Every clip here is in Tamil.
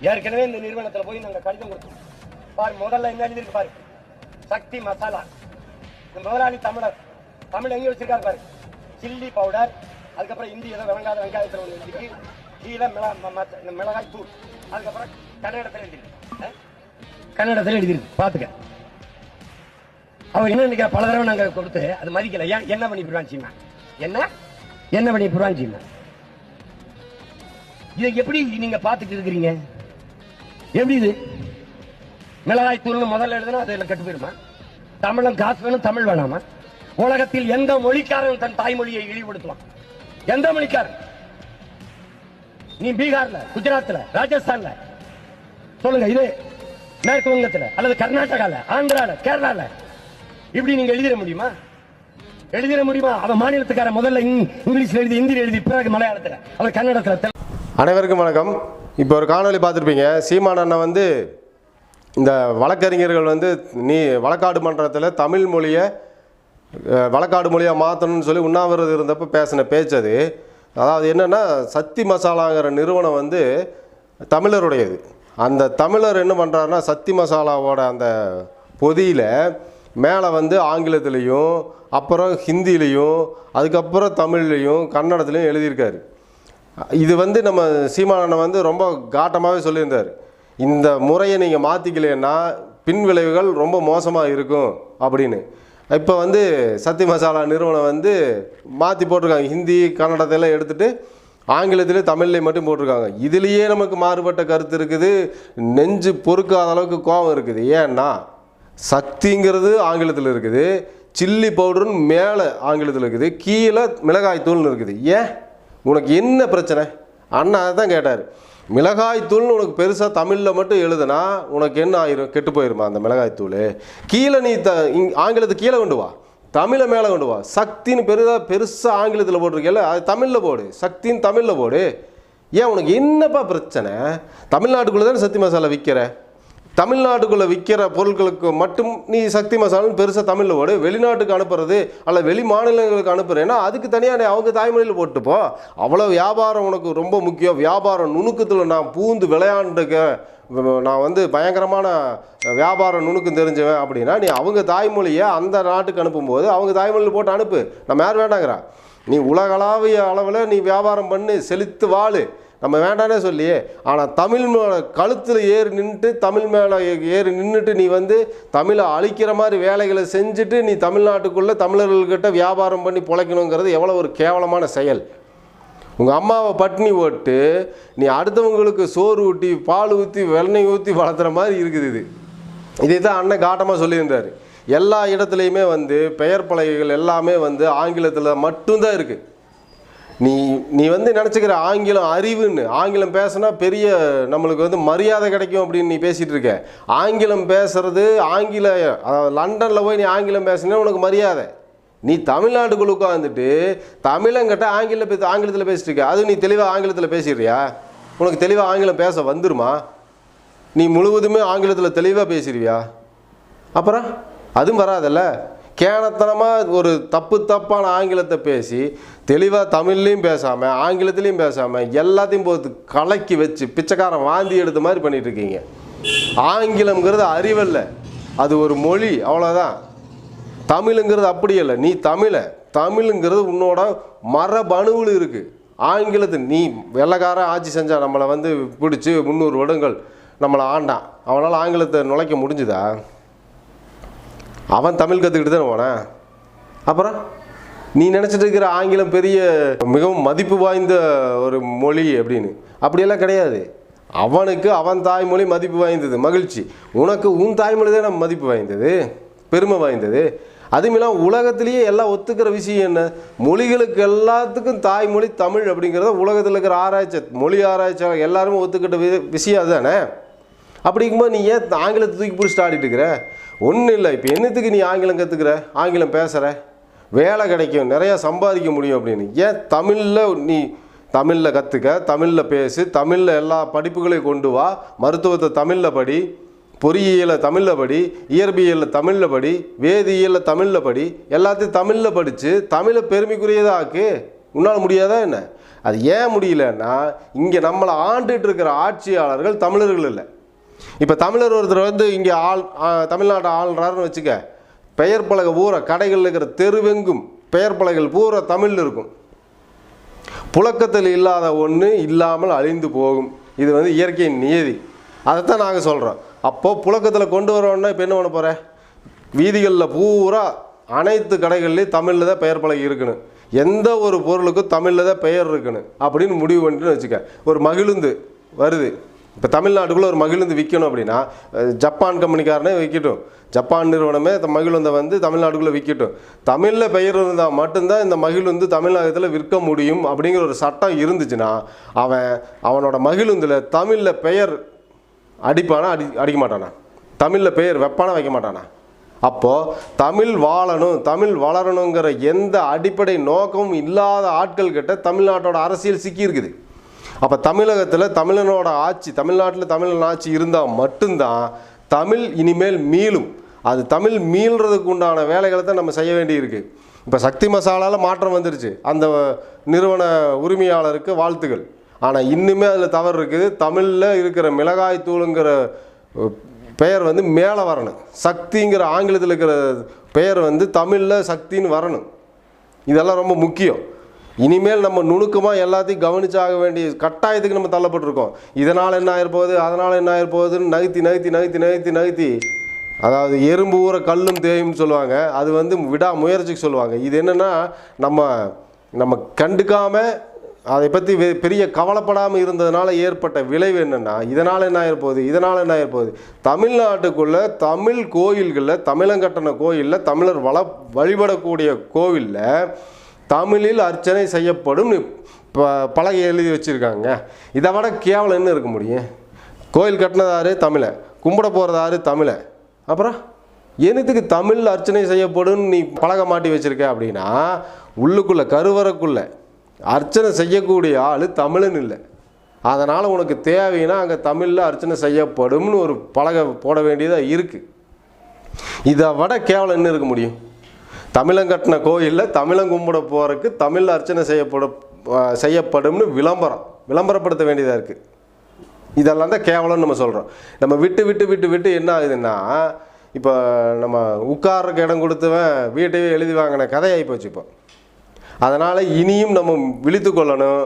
ஏற்கனவே இந்த நிறுவனத்தில் போய் நாங்கள் கடிதம் கொடுத்தோம். பாரு முதல்ல என்ன எழுதிருக்கு பாரு. சக்தி மசாலா. இந்த முதலாளி தமிழர். தமிழ் எங்கே வச்சிருக்காரு பாரு. சில்லி பவுடர் அதுக்கப்புறம் இந்தி ஏதோ வெங்காத வெங்காயத்தில் ஒன்று எழுதிக்கு கீழே மிளகா ம- மிளகாய் தூள். அதுக்கப்புறம் கன்னடத்தில் எழுதிருக்கு கன்னடத்தில் எழுதிருக்கு பார்த்துக்க அவர் என்ன நினைக்கிற பல தடவை நாங்கள் கொடுத்து அது மதிக்கல. ஏன் என்ன பண்ணி போடுவான் என்ன? என்ன பண்ணி போடுவான் சீமா? இதை எப்படி நீங்க பாத்துட்டு இருக்கிறீங்க? எப்படி இது? மிளகாய் தூள்னு முதல்ல எழுதுனா அதுல கெட்டு போயிருமா? தமிழன் காசு வேணும் தமிழ் வேணாமா? உலகத்தில் எந்த மொழிக்காரன் தன் தாய்மொழியை இழிவுபடுத்துவான்? எந்த மொழிக்காரன்? நீ பீகார்ல குஜராத்ல ராஜஸ்தான்ல? சொல்லுங்க இது மேற்கு வங்கத்துல அல்லது கர்நாடகால ஆந்திரால கேரளால? இப்படி நீங்க எழுதிட முடியுமா? எழுதிட முடியுமா? அவன் மாநிலத்துக்கார முதல்ல இங்கிலீஷ்ல எழுதி ஹிந்தியில் எழுதி பிறகு மலையாளத்துல அவர் கன்னடத்துல அனைவருக்கும் வணக்கம். இப்போ ஒரு காணொலி பார்த்துருப்பீங்க. சீமான் அண்ணன் வந்து இந்த வழக்கறிஞர்கள் வந்து நீ வழக்காடு மன்றத்தில் தமிழ் மொழியை வழக்காடு மொழியாக மாற்றணும்னு சொல்லி உண்ணாவிரதம் இருந்தப்போ பேசின பேச்சு அது. அதாவது என்னென்னா சக்தி மசாலாங்கிற நிறுவனம் வந்து தமிழருடையது. அந்த தமிழர் என்ன பண்ணுறாருன்னா சக்தி மசாலாவோட அந்த பொதியில் மேலே வந்து ஆங்கிலத்துலேயும் அப்புறம் ஹிந்திலையும் அதுக்கப்புறம் தமிழ்லையும் கன்னடத்துலையும் எழுதியிருக்காரு. இது வந்து நம்ம சீமானனை வந்து ரொம்ப காட்டமாகவே சொல்லியிருந்தார். இந்த முறையை நீங்கள் மாற்றிக்கலைன்னா பின் விளைவுகள் ரொம்ப மோசமாக இருக்கும் அப்படின்னு. இப்போ வந்து சக்தி மசாலா நிறுவனம் வந்து மாற்றி போட்டிருக்காங்க. ஹிந்தி கன்னடத்தையெல்லாம் எடுத்துகிட்டு ஆங்கிலத்திலே தமிழ்லையும் மட்டும் போட்டிருக்காங்க. இதுலேயே நமக்கு மாறுபட்ட கருத்து இருக்குது. நெஞ்சு பொறுக்காத அளவுக்கு கோபம் இருக்குது. ஏன்னா சக்திங்கிறது ஆங்கிலத்தில் இருக்குது. சில்லி பவுடர்னு மேலே ஆங்கிலத்தில் இருக்குது. கீழே மிளகாய் தூள்னு இருக்குது. ஏன்? உனக்கு என்ன பிரச்சனை? அண்ணா தான் கேட்டார். மிளகாய் தூள்னு உனக்கு பெருசாக தமிழில் மட்டும் எழுதுனா உனக்கு என்ன ஆயிரும்? கெட்டு போயிருமா அந்த மிளகாய்த்தூள் கீழே நீ த இங் ஆங்கிலத்தை கீழே கொண்டு வா. தமிழை மேலே கொண்டு வா. சக்தின்னு பெருதாக பெருசாக ஆங்கிலத்தில் போட்டிருக்கல அது தமிழில் போடு. சக்தின்னு தமிழில் போடு. ஏன் உனக்கு என்னப்பா பிரச்சனை? தமிழ்நாட்டுக்குள்ளே தானே சக்தி மசாலா விற்கிற தமிழ்நாட்டுக்குள்ளே விற்கிற பொருட்களுக்கு மட்டும் நீ சக்தி மசாலான்னு பெருசாக தமிழில் ஓடு வெளிநாட்டுக்கு அனுப்புறது அல்ல வெளி மாநிலங்களுக்கு அனுப்புறேன்னா அதுக்கு தனியாக நீ அவங்க தாய்மொழியில் போட்டுப்போ அவ்வளோ வியாபாரம் உனக்கு ரொம்ப முக்கியம். வியாபாரம் நுணுக்கத்தில் நான் பூந்து விளையாண்டுக்க நான் வந்து பயங்கரமான வியாபார நுணுக்கம் தெரிஞ்சவன் அப்படின்னா நீ அவங்க தாய்மொழியை அந்த நாட்டுக்கு அனுப்பும்போது அவங்க தாய்மொழியில் போட்டு அனுப்பு. நம்ம யார் வேண்டாங்கிறா? நீ உலகளாவிய அளவில் நீ வியாபாரம் பண்ணி செழித்து வாழு. நம்ம வேண்டானே சொல்லியே. ஆனால் தமிழ் மேலே கழுத்தில் ஏறி நின்றுட்டு தமிழ் மேலே ஏறி நின்றுட்டு நீ வந்து தமிழை அழிக்கிற மாதிரி வேலைகளை செஞ்சுட்டு நீ தமிழ்நாட்டுக்குள்ளே தமிழர்கள்கிட்ட வியாபாரம் பண்ணி பிழைக்கணுங்கிறது எவ்வளோ ஒரு கேவலமான செயல். உங்கள் அம்மாவை பட்னி ஓட்டு நீ அடுத்தவங்களுக்கு சோறு ஊட்டி பால் ஊற்றி வெண்ணெய் ஊற்றி வளர்த்துற மாதிரி இருக்குது இது. இதை தான் அண்ணன் காட்டமாக சொல்லியிருந்தார். எல்லா இடத்துலையுமே வந்து பெயர் பலகைகள் எல்லாமே வந்து ஆங்கிலத்தில் மட்டும்தான் இருக்குது நீ நீ வந்து நினச்சிக்கிற ஆங்கிலம் அறிவுன்னு ஆங்கிலம் பேசினா பெரிய நம்மளுக்கு வந்து மரியாதை கிடைக்கும் அப்படின்னு நீ பேசிகிட்டு இருக்க. ஆங்கிலம் பேசுறது ஆங்கில அதாவது லண்டனில் போய் நீ ஆங்கிலம் பேசுனா உனக்கு மரியாதை. நீ தமிழ்நாட்டுக்குள்ள உட்காந்துட்டு தமிழங்கிட்ட ஆங்கில ஆங்கிலத்தில் பேசிட்டு இருக்க. அது நீ தெளிவாக ஆங்கிலத்தில் பேசிடுறியா? உனக்கு தெளிவாக ஆங்கிலம் பேச வந்துருமா? நீ முழுவதுமே ஆங்கிலத்தில் தெளிவாக பேசிடுவியா? அப்புறம்? அதுவும் வராதல்ல? கேனத்தனமாக ஒரு தப்பு தப்பான ஆங்கிலத்தை பேசி தெளிவாக தமிழ்லையும் பேசாமல் ஆங்கிலத்துலேயும் பேசாமல் எல்லாத்தையும் போது கலக்கி வச்சு பிச்சைக்காரன் வாந்தி எடுத்த மாதிரி பண்ணிகிட்ருக்கீங்க இருக்கீங்க. ஆங்கிலம்ங்கிறது அறிவல்ல அது ஒரு மொழி அவ்வளோதான் தமிழுங்கிறது அப்படி இல்லை. நீ தமிழை தமிழுங்கிறது உன்னோட மரபணுவில் இருக்குது ஆங்கிலத்து நீ வெள்ளைக்காரன் ஆட்சி செஞ்சால் நம்மளை வந்து பிடிச்சி முந்நூறு வருடங்கள் நம்மளை ஆண்டான். அவனால் ஆங்கிலத்தை நுழைக்க முடிஞ்சுதா? அவன் தமிழ் கற்றுக்கிட்டு தானே போனேன்? அப்புறம்? நீ நினச்சிட்டு இருக்கிற ஆங்கிலம் பெரிய மிகவும் மதிப்பு வாய்ந்த ஒரு மொழி அப்படின்னு. அப்படியெல்லாம் கிடையாது. அவனுக்கு அவன் தாய்மொழி மதிப்பு வாய்ந்தது. மகிழ்ச்சி. உனக்கு உன் தாய்மொழி தான் மதிப்பு வாய்ந்தது? பெருமை வாய்ந்தது. அதுமில்லாம் உலகத்திலேயே எல்லாம் ஒத்துக்கிற விஷயம் என்ன? மொழிகளுக்கு எல்லாத்துக்கும் தாய்மொழி தமிழ் அப்படிங்கிறத உலகத்தில் இருக்கிற ஆராய்ச்சி மொழி ஆராய்ச்சியாளர் எல்லாருமே ஒத்துக்கிட்ட வி- விஷயம் அதுதானே? அப்படிங்கும்போது நீ ஏன் ஆங்கிலத்தை தூக்கி பிடிச்சிட்டு ஆடிட்டு இருக்கிற? ஒன்றும் இல்லை. இப்போ என்னத்துக்கு நீ ஆங்கிலம் கற்றுக்கிற ஆங்கிலம் பேசுகிற வேலை கிடைக்கும். நிறையா சம்பாதிக்க முடியும் அப்படின்னு. ஏன் தமிழில் நீ தமிழில் கற்றுக்க தமிழில் பேசு. தமிழில் எல்லா படிப்புகளையும் கொண்டு வா. மருத்துவத்தை தமிழில் படி. பொறியியலை தமிழில் படி. இயற்பியலில் தமிழில் படி. வேதியியலில் தமிழில் படி. எல்லாத்தையும் தமிழில் படித்து தமிழை பெருமைக்குரியதாக ஆக்கு. உன்னால் முடியாதா என்ன? அது ஏன் முடியலன்னா இங்கே நம்மளை ஆண்டுட்டு இருக்கிற ஆட்சியாளர்கள் தமிழர்கள் இல்லை. இப்போ தமிழர் ஒருத்தர் வந்து இங்கே ஆள் தமிழ்நாட்டை ஆள்றாருன்னு வச்சுக்க பெயர் பலகை பூரா கடைகளில் இருக்கிற தெருவெங்கும் பெயர் பலகைகள் பூரா தமிழில் இருக்கும். புழக்கத்தில் இல்லாத ஒன்று இல்லாமல் அழிந்து போகும். இது வந்து இயற்கையின் நியதி. அதைத்தான் நாங்கள் சொல்கிறோம் அப்போது புழக்கத்தில் கொண்டு வரோன்னா இப்போ என்ன பண்ண போகிறேன் வீதிகளில் பூரா அனைத்து கடைகள்லேயும் தமிழில் தான் பெயர் பலகை இருக்கணும். எந்த ஒரு பொருளுக்கும் தமிழில் தான் பெயர் இருக்கணும் அப்படின்னு முடிவு பண்ணிட்டுன்னு வச்சுக்க. ஒரு மகிழுந்து வருது. இப்போ தமிழ்நாட்டுக்குள்ளே ஒரு மகிழுந்து விற்கணும் அப்படின்னா ஜப்பான் கம்பெனிக்காரனே விற்கட்டும் ஜப்பான் நிறுவனமே இந்த மகிழுந்தை வந்து தமிழ்நாட்டுக்குள்ளே விற்கட்டும் தமிழில் பெயர் இருந்தால் மட்டும்தான் இந்த மகிழுந்து தமிழகத்தில் விற்க முடியும் அப்படிங்கிற ஒரு சட்டம் இருந்துச்சுன்னா அவன் அவனோட மகிழுந்தில் தமிழில் பெயர் அடிப்பானா அடி அடிக்க மாட்டானா? தமிழில் பெயர் வைப்பானா வைக்க மாட்டானா? அப்போது தமிழ் வாழணும் தமிழ் வளரணுங்கிற எந்த அடிப்படை நோக்கமும் இல்லாத ஆட்கள் கிட்ட தமிழ்நாட்டோட அரசியல் சிக்கியிருக்குது. அப்போ தமிழகத்தில் தமிழனோட ஆட்சி தமிழ்நாட்டில் தமிழன் ஆட்சி இருந்தால் மட்டும்தான் தமிழ் இனிமேல் மீளும். அது தமிழ் மீள்றதுக்கு உண்டான வேலைகளை தான் நம்ம செய்ய வேண்டியிருக்கு. இப்போ சக்தி மசாலாவில் மாற்றம் வந்துருச்சு. அந்த நிறுவன உரிமையாளருக்கு வாழ்த்துகள் ஆனால் இன்னுமே அதில் தவறு இருக்குது. தமிழில் இருக்கிற மிளகாய் தூளுங்கிற பெயர் வந்து மேலே வரணும். சக்திங்கிற ஆங்கிலத்தில் இருக்கிற பெயர் வந்து தமிழில் சக்தின்னு வரணும். இதெல்லாம் ரொம்ப முக்கியம். இனிமேல் நம்ம நுணுக்கமாக எல்லாத்தையும் கவனிச்சாக வேண்டிய கட்டாயத்துக்கு நம்ம தள்ளப்பட்டிருக்கோம். இதனால் என்ன ஆயிருப்போகுது? அதனால் என்ன ஆயிருப்போகுதுன்னு நகர்த்தி நகர்த்தி நகர்த்தி நகர்த்தி நகர்த்தி. அதாவது எறும்பு ஊற கல்லும் தேயும்னு சொல்லுவாங்க. அது வந்து விடா முயற்சிக்கு சொல்லுவாங்க. இது என்னென்னா நம்ம நம்ம கண்டுக்காமல் அதை பற்றி வெ- பெரிய கவலைப்படாமல் இருந்ததுனால ஏற்பட்ட விளைவு என்னென்னா இதனால் என்ன ஆயிருப்போகுது? இதனால் என்ன ஆயிருப்போகுது? தமிழ்நாட்டுக்குள்ளே தமிழ் கோயில்களில் தமிழங்கட்டண கோயிலில் தமிழர் வள வழிபடக்கூடிய கோவிலில் தமிழில் அர்ச்சனை செய்யப்படும் ப பலகை எழுதி வச்சுருக்காங்க. இதை விட கேவலம் என்ன இருக்க முடியும்? கோயில் கட்டினதாரு தமிழை கும்பிட போகிறதாரு தமிழை. அப்புறம் என்னத்துக்கு தமிழ் அர்ச்சனை செய்யப்படும் நீ பழக மாட்டி வச்சுருக்க அப்படின்னா உள்ளுக்குள்ளே கருவறைக்குள்ளே அர்ச்சனை செய்யக்கூடிய ஆள் தமிழன் இல்லை. அதனால் உனக்கு தேவைன்னா அங்கே தமிழில் அர்ச்சனை செய்யப்படும்னு ஒரு பலகை போட வேண்டியதாக இருக்குது இதை விட கேவலம் என்ன இருக்க முடியும்? தமிழங்கட்டின கோயிலில் தமிழம் கும்பிட போகிறதுக்கு தமிழ் அர்ச்சனை செய்யப்பட செய்யப்படும்னு விளம்பரம் விளம்பரப்படுத்த வேண்டியதாக இருக்குது இதெல்லாம் தான் கேவலம்னு நம்ம சொல்கிறோம் நம்ம விட்டு விட்டு விட்டு விட்டு என்ன ஆகுதுன்னா இப்போ நம்ம உட்கார்றக்கு இடம் கொடுத்தவன் வீட்டையே எழுதி வாங்கின கதையாகி போச்சு இப்போ. அதனால் இனியும் நம்ம விழித்து கொள்ளணும்.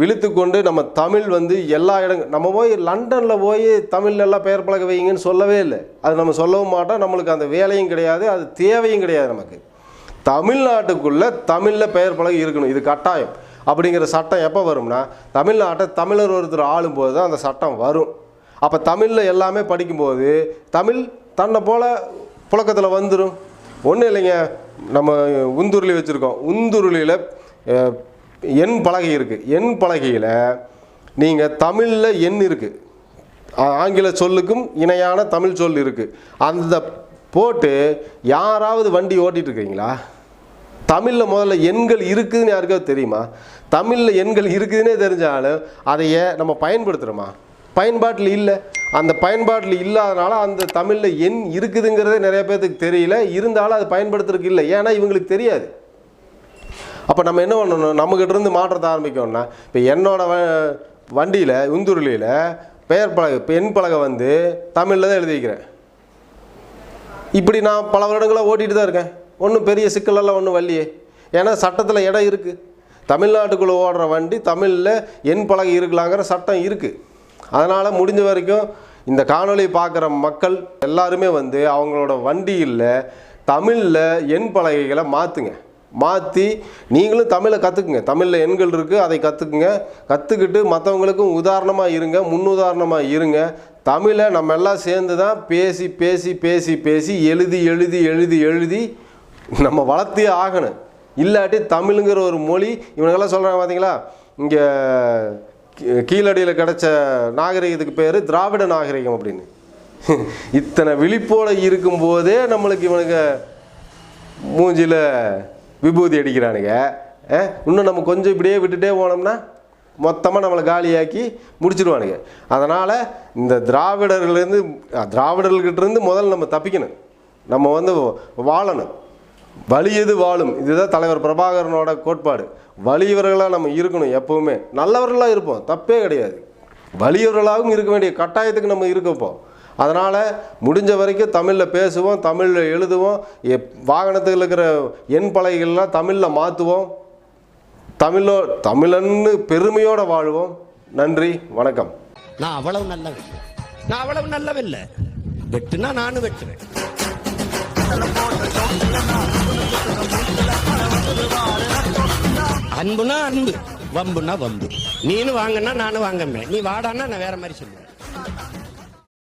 விழித்து கொண்டு நம்ம தமிழ் வந்து எல்லா இடங்க நம்ம போய் லண்டனில் போய் தமிழ்ல எல்லாம் பெயர் பழக வைங்கன்னு சொல்லவே இல்லை. அது நம்ம சொல்லவும் மாட்டோம். நம்மளுக்கு அந்த வேலையும் கிடையாது. அது தேவையும் கிடையாது நமக்கு. தமிழ்நாட்டுக்குள்ளே தமிழில் பெயர் பலகை இருக்கணும். இது கட்டாயம். அப்படிங்கிற சட்டம் எப்போ வரும்னா தமிழ்நாட்டை தமிழர் ஒருத்தர் ஆளும்போது தான் அந்த சட்டம் வரும். அப்போ தமிழில் எல்லாமே படிக்கும்போது தமிழ் தன்னை போல் புழக்கத்தில் வந்துடும் ஒன்றும் இல்லைங்க நம்ம உந்துருளி வச்சுருக்கோம். உந்துருளியில் எண் பலகை இருக்குது எண் பலகையில் நீங்கள் தமிழில் எண் இருக்குது ஆங்கில சொல்லுக்கும் இணையான தமிழ் சொல் இருக்குது அந்த போட்டு யாராவது வண்டி ஓட்டிகிட்டு இருக்கீங்களா தமிழில் முதல்ல எண்கள் இருக்குதுன்னு யாருக்காவது தெரியுமா? தமிழில் எண்கள் இருக்குதுன்னே தெரிஞ்சாலும் அதையே நம்ம பயன்படுத்துகிறோமா பயன்பாட்டில் இல்லை. அந்த பயன்பாட்டில் இல்லாதனால அந்த தமிழில் எண் இருக்குதுங்கிறதே நிறைய பேர்த்துக்கு தெரியல. இருந்தாலும் அது பயன்படுத்துறதுக்கு இல்லை. ஏன்னா இவங்களுக்கு தெரியாது. அப்போ நம்ம என்ன பண்ணணும்? நம்மக்கிட்ட இருந்து மாற்றத்தை ஆரம்பிக்கணும்னா இப்போ என்னோட வ வண்டியில் உந்துருளியில் பெயர் பலகை பெண் பலகை வந்து தமிழில் தான் எழுதி வைக்கிறேன். இப்படி நான் பல வருடங்களாக ஓட்டிகிட்டு தான் இருக்கேன். ஒன்றும் பெரிய சிக்கலெல்லாம் ஒன்றும் வரலையே ஏன்னா சட்டத்தில் இடம் இருக்குது தமிழ்நாட்டுக்குள்ளே ஓடுற வண்டி தமிழில் எண் பலகை இருக்கலாங்கிற சட்டம் இருக்குது அதனால் முடிஞ்ச வரைக்கும் இந்த காணொலியை பார்க்குற மக்கள் எல்லாருமே வந்து அவங்களோட வண்டியில் தமிழில் எண் பலகைகளை மாற்றுங்க மாற்றி நீங்களும் தமிழை கற்றுக்குங்க தமிழில் எண்கள் இருக்குது அதை கற்றுக்குங்க கற்றுக்கிட்டு மற்றவங்களுக்கும் உதாரணமாக இருங்க முன்னுதாரணமாக இருங்க. தமிழை நம்ம எல்லாம் சேர்ந்து தான் பேசி பேசி பேசி பேசி எழுதி எழுதி எழுதி எழுதி நம்ம வளர்த்தே ஆகணும். இல்லாட்டி தமிழுங்கிற ஒரு மொழி இவனுங்கெல்லாம் சொல்கிறாங்க பார்த்தீங்களா இங்கே கீழடியில் கிடச்ச நாகரிகத்துக்கு பேர் திராவிட நாகரிகம் அப்படின்னு. இத்தனை விழிப்போட இருக்கும்போதே நம்மளுக்கு இவனுக்கு மூஞ்சியில் விபூதி அடிக்கிறானுங்க. இன்னும் நம்ம கொஞ்சம் இப்படியே விட்டுட்டே போனோம்னா மொத்தமாக நம்மளை காலியாக்கி முடிச்சிடுவானுங்க அதனால் இந்த திராவிடர்கள்லேருந்து திராவிடர்கள்கிட்ட இருந்து முதல்ல நம்ம தப்பிக்கணும். நம்ம வந்து வாழணும். வலியது வாழும்? இதுதான் தலைவர் பிரபாகரனோட கோட்பாடு. வலியவர்களாக நம்ம இருக்கணும் எப்போவுமே. நல்லவர்களாக இருப்போம். தப்பே கிடையாது. வலியவர்களாகவும் இருக்க வேண்டிய கட்டாயத்துக்கு நம்ம இருக்கப்போம் அதனால் முடிஞ்ச வரைக்கும் தமிழில் பேசுவோம் தமிழில் எழுதுவோம். எப்- வாகனத்தில் இருக்கிற எண் பலகைகள்லாம் தமிழில் மாற்றுவோம் தமிழோ தமிழன்னு பெருமையோட வாழ்வோம். நன்றி வணக்கம். நான் அவ்வளவு நல்லவன். நான் அவ்வளவு நல்லவன் இல்ல. வெட்டுனா நானும் வெட்டுறேன் அன்புனா அன்பு வம்புனா வம்பு. நீனு வாங்கன்னா நானும் வாங்கமே நீ வாடான்னா நான் வேற மாதிரி சொல்லுவேன்.